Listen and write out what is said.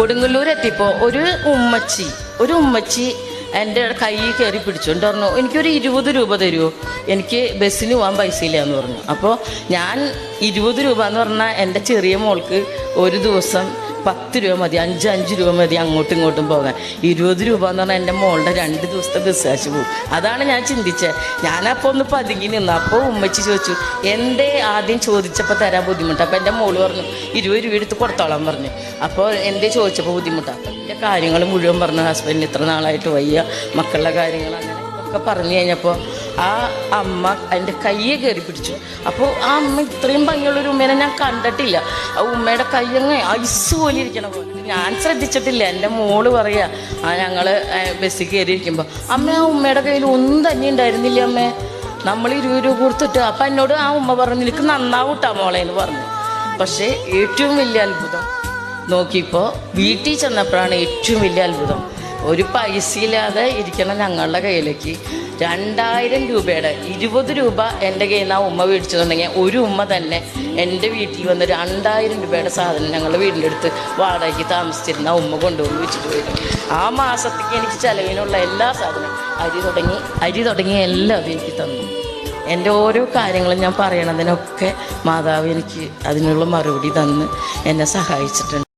കൊടുങ്ങല്ലൂർ എത്തിയപ്പോൾ ഒരു ഉമ്മച്ചി ഒരു ഉമ്മച്ചി എന്റെ കൈ കയറി പിടിച്ചുകൊണ്ട് പറഞ്ഞു എനിക്കൊരു ഇരുപത് രൂപ തരുമോ എനിക്ക് ബസ്സിന് പോകാൻ പൈസ ഇല്ല എന്ന് പറഞ്ഞു. അപ്പോൾ ഞാൻ ഇരുപത് രൂപ എന്ന് പറഞ്ഞാൽ എന്റെ ചെറിയ മോൾക്ക് ഒരു ദിവസം പത്ത് രൂപ മതി അഞ്ച് അഞ്ച് രൂപ മതി അങ്ങോട്ടും ഇങ്ങോട്ടും പോകാൻ. ഇരുപത് രൂപ എന്ന് പറഞ്ഞാൽ എന്റെ മോളുടെ രണ്ട് ദിവസത്തെ ബസ് കാശ് പോകും അതാണ് ഞാൻ ചിന്തിച്ചത് ഞാനപ്പോൾ ഒന്ന് പതുങ്ങി നിന്നു. അപ്പോൾ ഉമ്മച്ചി ചോദിച്ചു എന്റെ ആദ്യം ചോദിച്ചപ്പോൾ തരാൻ ബുദ്ധിമുട്ട്? അപ്പോൾ എന്റെ മോൾ പറഞ്ഞു ഇരുപത് രൂപ എടുത്ത് കൊടുത്തോളാം പറഞ്ഞു. അപ്പോൾ എന്റെ ചോദിച്ചപ്പോൾ ബുദ്ധിമുട്ടാണ് എന്റെ കാര്യങ്ങൾ മുഴുവൻ പറഞ്ഞു ഹസ്ബൻഡിന് ഇത്ര നാളായിട്ട് വയ്യ മക്കളുടെ കാര്യങ്ങൾ അങ്ങനെ ഒക്കെ പറഞ്ഞു കഴിഞ്ഞപ്പോൾ ആ അമ്മ എന്റെ കയ്യെ കയറി പിടിച്ചു. അപ്പോൾ ആ അമ്മ ഇത്രയും ഭംഗിയുള്ളൊരു ഉമ്മേനെ ഞാൻ കണ്ടിട്ടില്ല. ആ ഉമ്മയുടെ കയ്യങ്ങ് ഐസ് പോലെ ഇരിക്കണ പോലെ. ഞാൻ ശ്രദ്ധിച്ചിട്ടില്ല. എന്റെ മോൾ പറയുക ആ ഞങ്ങൾ ബസ്സിൽ കയറി ഇരിക്കുമ്പോൾ അമ്മ ആ ഉമ്മയുടെ കയ്യിൽ ഒന്നും തന്നെ ഉണ്ടായിരുന്നില്ല അമ്മേ. നമ്മൾ ഇരുപത് രൂപ കൊടുത്തിട്ട് അപ്പം എന്നോട് ആ ഉമ്മ പറഞ്ഞു നിനക്ക് നന്നാവൂട്ടാ മോളെ എന്ന് പറഞ്ഞു. പക്ഷേ ഏറ്റവും വലിയ അത്ഭുതം നോക്കിയപ്പോൾ വീട്ടിൽ ചെന്നപ്പോഴാണ് ഏറ്റവും വലിയ അത്ഭുതം. ഒരു പൈസ ഇല്ലാതെ ഇരിക്കണ ഞങ്ങളുടെ കയ്യിലേക്ക് രണ്ടായിരം രൂപയുടെ ഇരുപത് രൂപ എന്റെ കയ്യിൽ നിന്ന് ആ ഉമ്മ മേടിച്ചിട്ടുണ്ടെങ്കിൽ ഒരു ഉമ്മ തന്നെ എന്റെ വീട്ടിൽ വന്ന് രണ്ടായിരം രൂപയുടെ സാധനം ഞങ്ങളുടെ വീടിന്റെ അടുത്ത് വാടകയ്ക്ക് താമസിച്ചിരുന്ന ആ ഉമ്മ കൊണ്ടുവന്ന് വെച്ചിട്ട് പോയി ആ മാസത്തേക്ക് എനിക്ക് ചിലവിനുള്ള എല്ലാ സാധനവും അരി തുടങ്ങി അരി തുടങ്ങി എല്ലാം അത് എനിക്ക് തന്നു. എന്റെ ഓരോ കാര്യങ്ങളും ഞാൻ പറയണതിനൊക്കെ മാതാവ് എനിക്ക് അതിനുള്ള മറുപടി തന്ന് എന്നെ സഹായിച്ചിട്ടുണ്ട്.